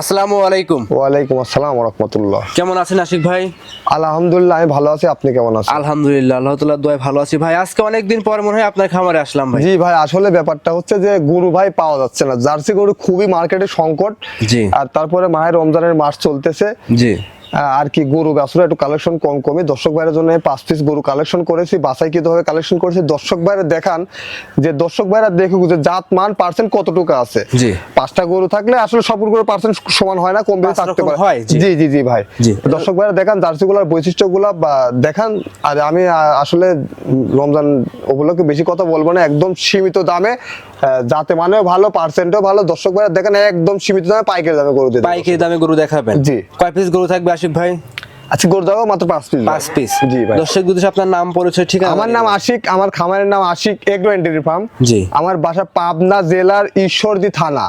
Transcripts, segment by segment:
আসসালামু আলাইকুম। ওয়ালাইকুম আসসালাম রহমতুল্লাহ। কেমন আছেন আশিক ভাই? আলহামদুলিল্লাহ আমি ভালো আছি। আপনি কেমন আছেন? আলহামদুলিল্লাহ আল্লাহ তাআলার দোয়ায় ভালো আছি। ভাই আজকে অনেকদিন পর মনে হয় আপনার খামারে আসলাম ভাই। জি ভাই আসলে ব্যাপারটা হচ্ছে যে গরু ভাই পাওয়া যাচ্ছে না। জার্সি গরু খুবই মার্কেটে সংকট। জি। আর তারপরে মায়ের রমজানের মাস চলতেছে। জি। আর কি গরু ব্যবসার একটু কালেকশন কম কমই দর্শক ভাইয়ের জন্য পাঁচ পিস গরু কালেকশন করেছি বাসায় কি ভাবে কালেকশন করেছি। দর্শক ভাইরা দেখান যে দর্শক ভাইরা দেখুক যে জাত মান পার্সেন্ট কতটুকু আছে। জি। পাঁচটা গরু থাকলে আসলে সব গরু পার্সেন্ট সমান হয় না কম বেশি থাকতে পারে। জি। জি জি ভাই। দর্শক ভাইরা দেখান জার্সি গুলার বৈশিষ্ট্যগুলা বা দেখান। আর আমি আসলে রমজান ওগুলোকে বেশি কথা বলব না একদম সীমিত দামে যাতে মানেও ভালো পার্সেন্টও ভালো। দর্শক ভাইরা দেখেন একদম সীমিত দামে পাইকারি দামে গরু পাইকারি দামে গরু দেখাবেন। জি। কয় পিস গরু থাকবে আশিক ভাই? আচ্ছা গরু দাও মাত্র পাঁচ পিস পাঁচ পিস জি ভাই। দর্শক উদ্দেশ্যে আপনার নাম পরিচয় ঠিক আছে আমার নাম আশিক আমার খামারের নাম আশিক এগ্রো এন্টারি ফার্ম। জি। আমার বাসা পাবনা জেলার ঈশ্বরদী থানা।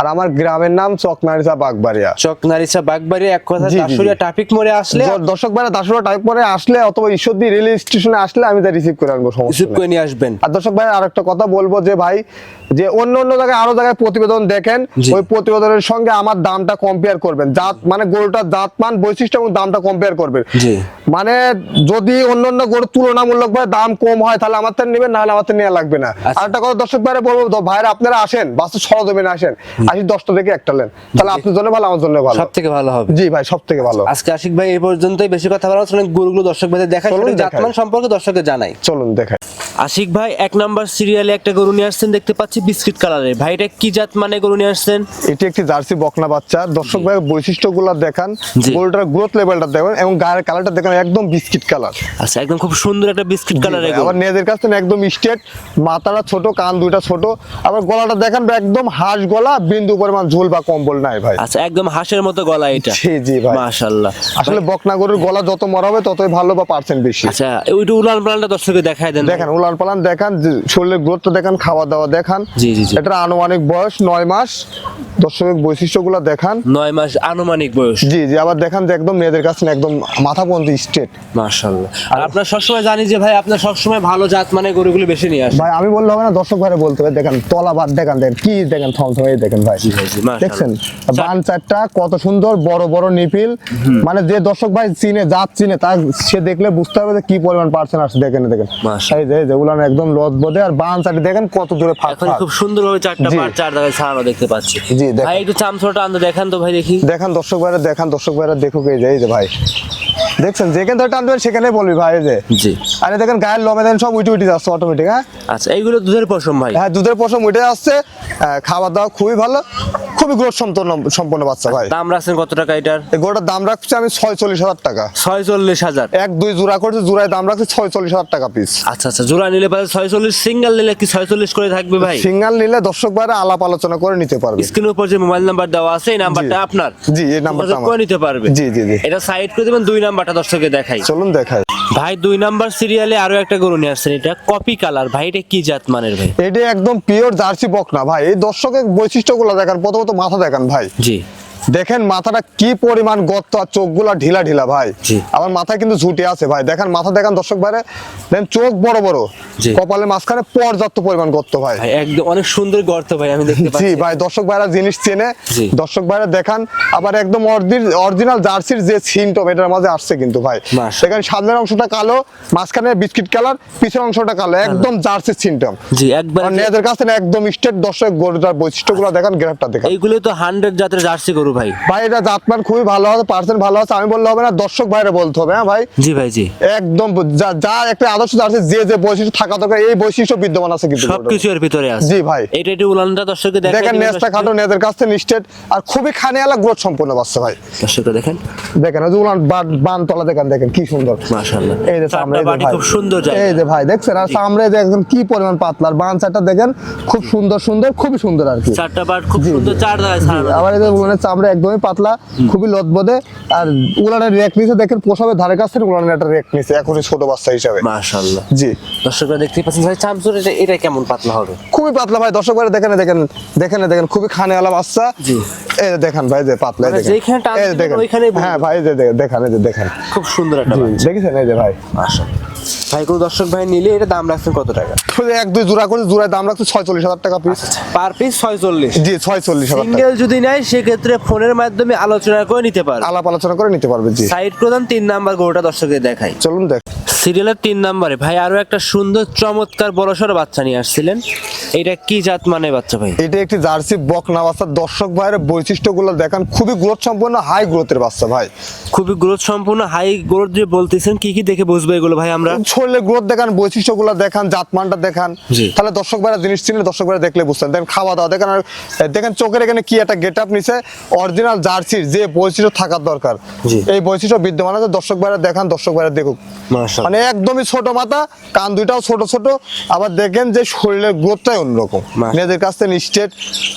আর আমার গ্রামের নাম চকনারিসা বাগবাড়িয়া। চক নারিসা বাগবাড়ি এক কথা। দাসুরিয়া ট্রাফিক মোড়ে আসলে দর্শক ভাইরা দাসুরা টাইপ করে আসলে অথবা ঈশ্বরদী রেল স্টেশনে আসলে আমি তা রিসিভ করে আনব সমস্যা রিসিভ করে নিয়ে আসবেন। আর দর্শক ভাই আর একটা কথা বলব যে ভাই যে অন্য অন্য জায়গায় আরও জায়গায় প্রতিবেদন দেখেন ওই প্রতিবেদনের সঙ্গে আমার দামটা কম্পেয়ার করবেন। জাত মানে গরুটার জাত মান বৈশিষ্ট্য এবং দামটা কম্পেয়ার করবেন। জি। মানে যদি অন্য অন্য গরুর তুলনামূলক ভাবে দাম কম হয় তাহলে আমার থেকে নেবেন নাহলে আমার থেকে নেওয়া লাগবে না। আচ্ছা। আর একটা কথা দর্শক ভাইরা বলব ভাইরা আপনারা আসেন বাস্তব সরজমিনে আসেন। আসি দশটা থেকে একটা নেন তাহলে আপনার জন্য ভালো আমার জন্য ভালো। সব থেকে ভালো হবে। জি ভাই সব থেকে ভালো। আজকে আশিক ভাই এই পর্যন্তই। বেশি কথা বলা হচ্ছে গুরুগুলো দর্শক চলুন দেখাই। জাতমান সম্পর্কে দর্শককে জানাই। চলুন দেখাই আশিক ভাই এক নাম্বার সিরিয়ালে একটা গরু নিয়ে আসছেন দেখতে পাচ্ছি বিস্কিট কালারের ভাইটা কি জাত মানে গরু নিয়ে আসছেন? এটি একটি জার্সি বকনা বাচ্চা। দর্শক ভাই বৈশিষ্ট্যগুলো দেখান। গরুটার গ্রোথ লেভেলটা দেখেন এবং গায়ের কালারটা দেখেন একদম বিস্কিট কালার আচ্ছা একদম খুব সুন্দর একটা বিস্কিট কালারের গরু। আবার নেদের কাছ থেকে একদম স্ট্রেট মাথাটা ছোট কান দুইটা ছোট। আবার গলাটা দেখেন একদম হাঁস গলা বিন্দু পরিমাণ ঝোল বা কম্বল নাই ভাই। আচ্ছা একদম হাঁসের মতো গলা এটা। জি জি ভাই। মাশাআল্লাহ। আসলে বকনা গরুর গলা যত মরা হবে ততই ভালো বা পার্সেন্ট বেশি। আচ্ছা ওইটা উলান পালানটা দর্শককে দেখায় দেন দেখেন উলান পালান দেখান শরীরের গ্রোথটা দেখান খাওয়া দাওয়া দেখান। এটার আনুমানিক বয়স নয় মাস। দর্শকের বৈশিষ্ট্যগুলো দেখান। নয় মাস আনুমানিক বয়স। জি জি আবার দেখান যে একদম মেয়েদের কাছে একদম মাথা পর্যন্ত স্ট্রেট মাশাআল্লাহ। আর আপনার সবসময় জানি যে ভাই আপনার সবসময় ভালো জাত মানে গরুগুলো বেশি নিয়ে আসেন। ভাই আমি বললে হবে না দর্শক বলতে হবে। দেখেন তলা বাদ দেখেন দেখেন কি দেখেন থমথমে দেখেন ভাই। দেখছেন? বান চারটা কত সুন্দর বড় বড় নিপিল। মানে যে দর্শক ভাই চিনে জাত চিনে তা সে দেখলে বুঝতে হবে যে কি পরিমাণ পার্সেন্ট আছে দেখেন দেখেন। এই যে এই যে উলান একদম লদ বদে আর বান চারটি দেখেন কত দূরে ফাঁক এখন। খুব সুন্দরভাবে চারটা। পার চার জায়গায় ছাড়ানো দেখতে পাচ্ছি। জি। ভাই একটু চামচটা আনতে দেখান তো ভাই দেখি। দেখান দর্শক ভাইরা দেখান দর্শক ভাইরা দেখুক এই যে এই যে ভাই। দেখছেন যেখান থেকে টানবেন সেখানে বলবি ভাই যে। জি। আরে দেখেন গায়ের লমে দেন সব উঠে উঠে যাচ্ছে অটোমেটিক হ্যাঁ? আচ্ছা এইগুলো দুধের পশম ভাই। হ্যাঁ দুধের পশম উঠে আসছে। আহ, খাওয়া দাওয়া খুবই ভালো। খুবই গ্রোথ সম্পন্ন সম্পন্ন বাচ্চা ভাই। দাম রাখছেন কত টাকা এটার? এই গরুটার দাম রাখছি আমি ছয় চল্লিশ হাজার টাকা। ছয় চল্লিশ হাজার? এক দুই জোড়া করছে জোড়ায় দাম রাখছি ছয় চল্লিশ হাজার টাকা পিস আচ্ছা আচ্ছা জোড়া নিলে পারে ছয় চল্লিশ সিঙ্গেল নিলে কি ছয় চল্লিশ করে থাকবে ভাই? সিঙ্গাল নিলে দর্শক ভাইরা আলাপ আলোচনা করে নিতে পারবে। স্ক্রিনের উপর যে মোবাইল নাম্বার দেওয়া আছে এই নাম্বারটা আপনার। জি, এই নাম্বারটা করে নিতে পারবে। জি, জি, জি। এটা সাইড করে দেবেন দুই নাম্বারটা দর্শককে দেখাই। চলুন দেখাই। ভাই দুই নাম্বার সিরিয়ালে আরও একটা গরু নিয়ে আসছেন এটা কপি কালার ভাই এটা কি জাত মানের ভাই? এটা একদম পিওর জার্সি বক না ভাই। এই দর্শকের বৈশিষ্ট্যগুলো দেখান। প্রথমত মাথা দেখান ভাই। জি। দেখেন মাথাটা কি পরিমাণ গর্ত আর চোখগুলা ঢিলা ঢিলা ভাই। আমার মাথায় কিন্তু ঝুটে আছে ভাই। দেখেন মাথা দেখেন দর্শক ভাইরে। দেন চোখ বড় বড়। কপালের মাঝখানে পর্যাপ্ত পরিমাণ গর্ত ভাই। ভাই একদম অনেক সুন্দর গর্ত ভাই আমি দেখতে জি ভাই দর্শক ভাইরা জিনিস চেনে। দর্শক ভাইরা দেখান আবার একদম অরিজিনাল জার্সির যে সিনটম এটার মাঝে আসছে কিন্তু ভাই। সেখানে সামনের অংশটা কালো মাঝখানে বিস্কিট কালার পিছনের অংশটা কালো একদম জার্সির সিনটম জি একবার নেদের কাছে একদম স্টেট দর্শক গরুটার বৈশিষ্ট্যগুলো দেখান গ্রাফটা দেখান। এইগুলো তো হান্ড্রেড জাতের জার্সি গরু ভাই। ভাই এটা জাতমান খুবই ভালো আছে পার্সেন্ট ভালো আছে আমি বললে হবে না দর্শক ভাইরা বলতে হবে হ্যাঁ ভাই? জি ভাই জি। একদম যা একটা আদর্শ জার্সি যে যে বৈশিষ্ট্য থাকা দরকার এই বৈশিষ্ট্য বিদ্যমান আছে কিন্তু। সবকিছু এর ভিতরে আছে। জি ভাই। এটা একটু উলানটা দর্শককে দেখেন দিবেন নেস্তা খাটো নেদের কাছ থেকে নিশ্চেট আর খুবই খানিয়ালা গ্রোথ সম্পূর্ণ বাচ্চা ভাই। দর্শককে দেখেন। দেখেন ওই উলান বান- তলা দেখেন দেখেন কি সুন্দর। মাশাআল্লাহ। এই যে ভাই। খুব সুন্দর জায়গা। এই যে ভাই দেখছেন? আর চামড়া যে একদম কি পরিমাণ পাতলা আর বান চারটা দেখেন খুব সুন্দর সুন্দর খুবই সুন্দর আর কি। চারটা পার্ট খুব সুন্দর চার ছাড়ানো আবার এই যে উলানের চামড়া একদমই পাতলা খুবই লদবদে আর উলানের রেক নিচে দেখেন পোষাবে ধারে কাছে উলানের একটা রেক নিচে এখনই ছোট বাচ্চা হিসাবে। মাশাআল্লাহ। জি। দর্শকরা দেখতে পাচ্ছেন ভাই চামচুর এটা এটা কেমন পাতলা হবে? খুবই পাতলা ভাই দর্শক ভাই দেখেন দেখেন দেখেন দেখেন খুবই খানেওয়ালা বাচ্চা। জি। এই যে দেখেন ভাই যে পাতলা মানে দেখেন। যেইখানে টান এই যে দেখেন। ওইখানেই বলবেন। হ্যাঁ ভাই এই যে দেখেন এই যে দেখেন। খুব সুন্দর একটা বাচ্চা। দেখেছেন এই যে ভাই? মাশাআল্লাহ। ভাই কোনো দর্শক ভাই নিলে এটা দাম রাখছেন কত টাকা? এক দুই জোড়া করে জোড়ায় দাম রাখছে ছয়চল্লিশ হাজার টাকা পিস পার পিস ছয়চল্লিশ। জি ছয়চল্লিশ হাজার সিঙ্গেল যদি নেয় সেক্ষেত্রে ফোনের মাধ্যমে আলোচনা করে নিতে পারে আলাপ আলোচনা করে নিতে পারবে জি। সাইড প্রধান তিন নাম্বার গরুটা দর্শকদের দেখাই। চলুন দেখ সিরিয়ালের তিন নম্বরে। ভাই আরও একটা সুন্দর চমৎকার বড়সড় বাচ্চা নিয়ে আসছিলেন। এটা কি জাত মানে বাচ্চা ভাই? এটা একটি জার্সি বকনা বাচ্চা। দর্শক ভাইয়ের বৈশিষ্ট্যগুলো দেখান। খুবই গ্রোথ সম্পূর্ণ হাই গ্রোথের বাচ্চা ভাই। খুবই গ্রোথ সম্পূর্ণ হাই গ্রোথ যে বলতেছেন। কি কি দেখে বুঝব এগুলো ভাই আমরা? শরীরের গ্রোথ দেখান বৈশিষ্ট্যগুলো দেখান জাতমানটা দেখান। তাহলে দর্শক ভাইরা জিনিস চিনলে দর্শক ভাইরা দেখলে বুঝতেন দেখেন খাওয়া দাওয়া দেখেন আর দেখেন চোখের এখানে কি একটা গেট আপ নিছে। অরিজিনাল জার্সির যে বৈশিষ্ট্য থাকার দরকার। এই বৈশিষ্ট্য বিদ্যমান আছে। দর্শক ভাইরা দেখান দর্শক ভাইরা দেখুক। মাশাআল্লাহ। মানে একদমই ছোট মাথা কান দুইটাও ছোট ছোট আবার দেখেন যে শরীরের গ্রোথটাই অন্যরকম। নিজেদের কাছ থেকে স্টেট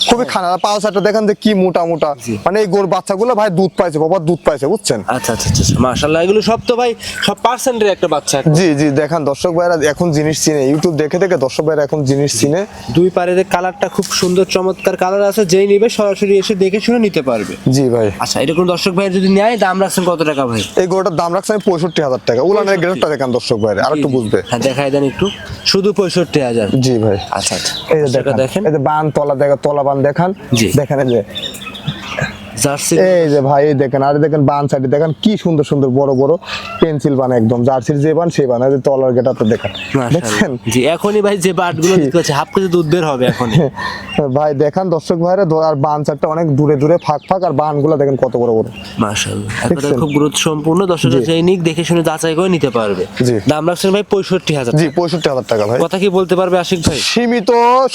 খুবই খানা পাও সাইডটা দেখেন যে কি মোটা মোটা। মানে এই গোর বাচ্চাগুলো ভাই দুধ পাইছে বাবা দুধ পাইছে বুঝছেন? আচ্ছা আচ্ছা আচ্ছা মাশাআল্লাহ এগুলো সব তো ভাই সব পার্সেন্টের একটা বাচ্চা জি জি দেখেন দর্শক ভাইরা এখন জিনিস চিনে ইউটিউব দেখে দেখে দর্শক ভাইরা এখন জিনিস চিনে। দুই পারের কালারটা খুব সুন্দর চমৎকার কালার আছে যেই নিবে সরাসরি এসে দেখে শুনে নিতে পারবে। জি ভাই। আচ্ছা এটা কোনো দর্শক ভাই যদি নেয় দাম রাখছেন কত টাকা ভাই? এই গরুটার দাম রাখছেন আমি পঁয়ষট্টি হাজার টাকা উলানের গ্রেডটা দেখান। দর্শক ভাই আর একটু বুঝবে। হ্যাঁ দেখাই দেন একটু। শুধু পঁয়ষট্টি হাজার। জি ভাই। আচ্ছা আচ্ছা। এই যে দেখেন দেখেন। এই যে বান তলা দেখা তলা বান দেখান। জি। দেখেন এই যে এই যে ভাই দেখেন আর দেখেন বান সাইডে দেখেন কি সুন্দর সুন্দর বড় বড় পেন্সিল বান একদম। জার্সির যে বান সেই বান। যে তলার গেটাতে দেখেন। দেখছেন। জি এখনই ভাই যে বাটগুলো। দেখতে পাচ্ছি হাফ কেজি দুধ বের হবে এখন ভাই দেখান দর্শক ভাইরা আর বান সাইডটা অনেক দূরে দূরে ফাঁক ফাঁক আর বানগুলো দেখেন কত বড় বড়। মাশাআল্লাহ। একবারে খুব গুরুত্ব সম্পূর্ণ দর্শক জি। সেই নিক দেখে শুনে যাচাই করে নিতে পারবে। দাম রাখছেন ভাই পঁয়ষট্টি হাজার জি পঁয়ষট্টি হাজার টাকা ভাই। কথা কি বলতে পারবে আশিক ভাই? সীমিত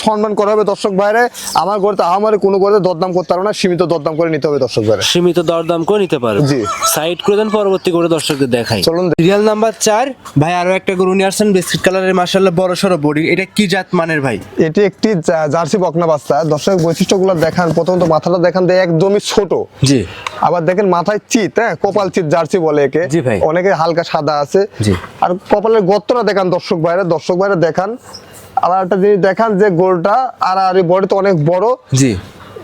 সম্মান করা হবে দর্শক ভাইরে। আমার গড়তে আমার কোনো গড়তে দরদাম করতে পারবে না। সীমিত দরদাম করে নিতে হবে। দর্শক ভাইরে সীমিত দরদাম করে নিতে পারবে। জি। সাইড করে দেন পরবর্তী করে দর্শকদের দেখাই। চলুন সিরিয়াল নাম্বার চার ভাই আরও একটা গরু নিয়ে আসছেন বিস্কিট কালারের মার্শাল্লাহ বড় সড়ো বডি। এটা কি জাত মানের ভাই? এটি একটি জার্সি বকনা বাচ্চা। দর্শক বৈশিষ্ট্যগুলো দেখান। প্রথমত মাথাটা দেখান যে একদমই ছোট। জি। আবার দেখেন মাথায় চিত হ্যাঁ? কপাল চিত জার্সি বলে একে। জি ভাই। অনেকে হালকা সাদা আছে। জি। আর কপালের গর্তটা দেখান দর্শক ভাইরা। দর্শক ভাইরা দেখান। আবার একটা জিনিস দেখান যে গোলটা আর আর বডি তো অনেক বড়। জি।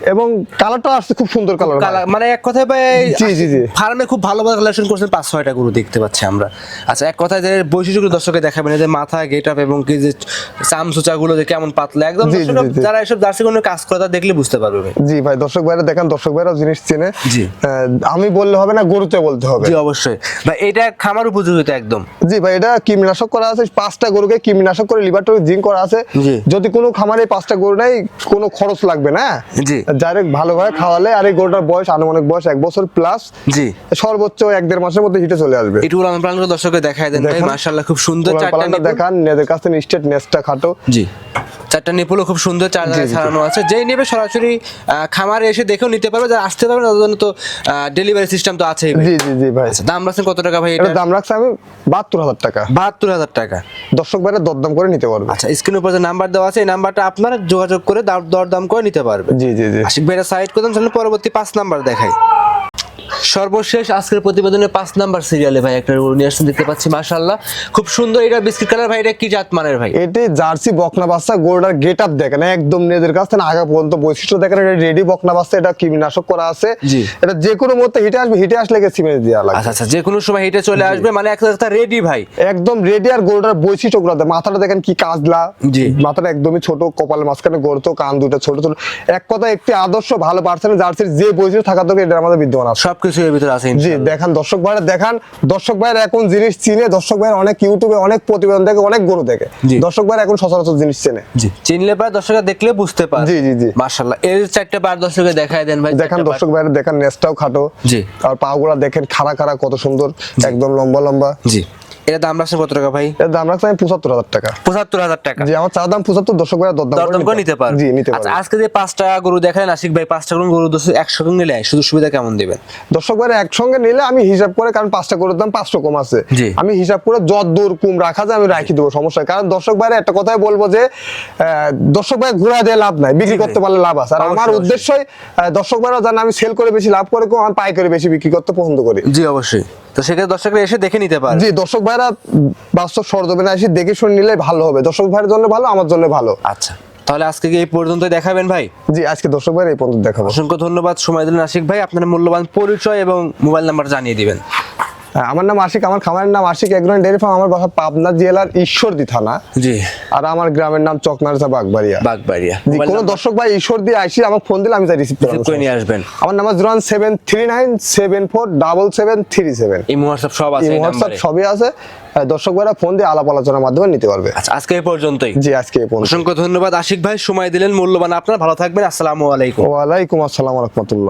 এবং কালারটা আসছে খুব সুন্দর কালার কালা- মানে এক কথায় ভাই জি, জি, জি। ফার্মে খুব ভালো ভালো কালেকশন করছেন পাঁচ ছয়টা গরু দেখতে পাচ্ছি আমরা। আচ্ছা এক কথায় যে বৈশিষ্ট্যগুলো দর্শকে দেখাবেন যে মাথা গেট আপ এবং কি যে চামচুচা গুলো যে কেমন পাতলা একদম। যারা এসব জার্সি কোনো কাজ করে তারা দেখলে বুঝতে পারবে জি ভাই দর্শক ভাইরা দেখেন দর্শক ভাইরা জিনিস চেনে। জি। আমি বললে হবে না গরুতে বলতে হবে। জি অবশ্যই। ভাই এটা খামার উপযোগিতা একদম। জি ভাই এটা কীটনাশক করা আছে পাঁচটা গরুকে কীটনাশক করে লিভারটরি জিঙ্ক করা আছে। যদি কোনো খামারে পাঁচটা গরু নেই কোনো খরচ লাগবে না। জি। ডাইরেক্ট ভালোভাবে খাওয়ালে আর এই গরুটার বয়স আনুমানিক বয়স এক বছর প্লাস জি। সর্বোচ্চ এক দেড় মাসের মধ্যে হিটে চলে আসবে। একটু উলান পালান করে দর্শককে দেখায় দেন ভাই। মাশাআল্লাহ খুব সুন্দর চারটা দেখান নিজেদের কাছ থেকে স্টেট নেসটা খাটো। জি। চারটা নিপুলও খুব সুন্দর চার জায়গায় ছাড়ানো আছে। যেই নেবে সরাসরি খামারে এসে দেখেও নিতে পারবে যারা আসতে পারবে তাদের জন্য তো ডেলিভারি সিস্টেম তো আছেই জি জি জি ভাই। আচ্ছা দাম রাখছেন কত টাকা ভাই এটা দাম রাখছে আমি বাহাত্তর হাজার টাকা। বাহাত্তর হাজার টাকা। দর্শক ভাইরা দরদাম করে নিতে পারবে। আচ্ছা স্ক্রিনের উপর যে নাম্বার দেওয়া আছে এই নাম্বারটা আপনারা যোগাযোগ করে দাম- দরদাম করে নিতে পারবে। জি জি জি। আশিক ভাইরা সাইড করতাম তাহলে পরবর্তী পাঁচ নাম্বার দেখাই। সর্বশেষ আজকের প্রতিবেদনে পাঁচ নাম্বার সিরিয়ালে ভাই একটা নিয়ে আসছেন দেখতে পাচ্ছি মাশাআল্লাহ। খুব সুন্দর এটা বিস্কিট কালার ভাই এটা কি জাত মানের ভাই? এটি জার্সি বকনা বাচ্চা গরুটার গেট আপ দেখেন একদম নিজেদের কাছ থেকে আগা পর্যন্ত বৈশিষ্ট্য দেখেন এটা রেডি বকনা বাচ্চা এটা কীটনাশক করা আছে। এটা যে কোনো মুহূর্তে হিটে আসবে হিটে আসলে সিমেন্ট দেওয়া লাগবে। আচ্ছা আচ্ছা যে কোনো সময় হেঁটে চলে আসবে মানে একটা একটা রেডি ভাই। একদম রেডি আর গরুটার বৈশিষ্ট্যগুলো দেখেন। মাথাটা দেখেন কি কাজলা। জি। মাথাটা একদমই ছোট কপালের মাঝখানে গড়ত কান দুটো ছোট ছোট। এক কথা একটি আদর্শ ভালো পার্সেন্ট জার্সির যে বৈশিষ্ট্য থাকা দরকার এটা আমাদের বিদ্যমান আছে। সবকিছু এর ভিতরে আছে জি। দেখান দর্শক ভাইরা দেখান দর্শক ভাইরা এখন জিনিস চিনে দর্শক ভাইরা অনেক ইউটিউবে অনেক প্রতিবেদন দেখে অনেক গরু দেখে। দর্শক ভাইরা এখন সচরাচর জিনিস চেনে জি চিনলে পারে দর্শকরা দেখলে বুঝতে পারে জি, জি, জি। মাশাআল্লাহ এর চারটা পার দর্শকে দেখায় দেন ভাই দেখান। দর্শক ভাইরা দেখান নেস্টটাও খাটো জি। আর পাগুলা দেখেন খাড়া খাড়া কত সুন্দর একদম লম্বা লম্বা জি এটা দাম রাখছেন কত টাকা ভাই? এর দাম রাখছে আমি পঁচাত্তর হাজার টাকা। পঁচাত্তর হাজার টাকা? জি আমার দাম পঁচাত্তর দর্শক দরদাম করে নিতে পারবে। জি নিতে আচ্ছা পারবে। আজকে যে পাঁচটা গরু দেখালেন আশিক ভাই পাঁচটা গরু গরু নিলে সুযোগ সুবিধা কেমন দিবেন? দর্শক একসঙ্গে নিলে আমি হিসাব করে কারণ পাঁচটা করে দাম পাঁচশো কম আছে। আমি হিসাব করে যত দূর কম রাখা যায় আমি রাখি দেবো সমস্যা কারণ দর্শক ভাইরা একটা কথাই বলব যে দর্শক ভাই ঘোরা দিয়ে লাভ নাই বিক্রি করতে পারলে লাভ আছে। আর আমার। উদ্দেশ্যই দর্শক ভাইরা জানে আমি সেল করে বেশি লাভ করে কম আমি পাইকারি বেশি বিক্রি করতে পছন্দ করি। জি অবশ্যই। তো সেক্ষেত্রে দর্শকরা এসে দেখে নিতে পারে। জি দর্শক ভাইরা বাস্তব সরজমিনে এসে দেখে শুনে নিলে ভালো হবে। দর্শক ভাইয়ের জন্য ভালো আমার জন্য ভালো। আচ্ছা তাহলে আজকে এই পর্যন্ত দেখাবেন ভাই? জি আজকে দর্শক ভাইয়ের এই পর্যন্ত দেখাবো। অসংখ্য ধন্যবাদ সময় দিলেন আশিক ভাই আপনার মূল্যবান পরিচয় এবং মোবাইল নাম্বার জানিয়ে দিবেন। আমার নাম আশিক আমার খামারের নাম আশিক এগ্রোন ডেয়ারি ফার্ম আমার বাসা পাবনা জেলার ঈশ্বরদী থানা। জি। আর আমার গ্রামের নাম চকনারসা বাগবাড়িয়া। বাগবাড়িয়া। জি কোনো দর্শক ভাই ঈশ্বর দিয়ে আইসি আমাকে ফোন দিলে আমি তাই রিসিভ Receive করে নিয়ে আসবেন। আমার নাম্বার সেভেন থ্রি সেভেন। এই হোয়াটসঅ্যাপ সব আছে হোয়াটসঅ্যাপ নাম্বারে? সবই আছে। দর্শক ভাইরা ফোন দিয়ে আলাপ আলোচনার মাধ্যমে নিতে পারবে। আচ্ছা আজকে এই পর্যন্তই। জি আজকে এই পর্যন্ত। অসংখ্য ধন্যবাদ। আশিক ভাই সময় দিলেন মূল্যবান আপনার। ভালো থাকবেন। আসসালামু আলাইকুম। ওয়ালাইকুম আসসালাম রহমতুল্লাহ।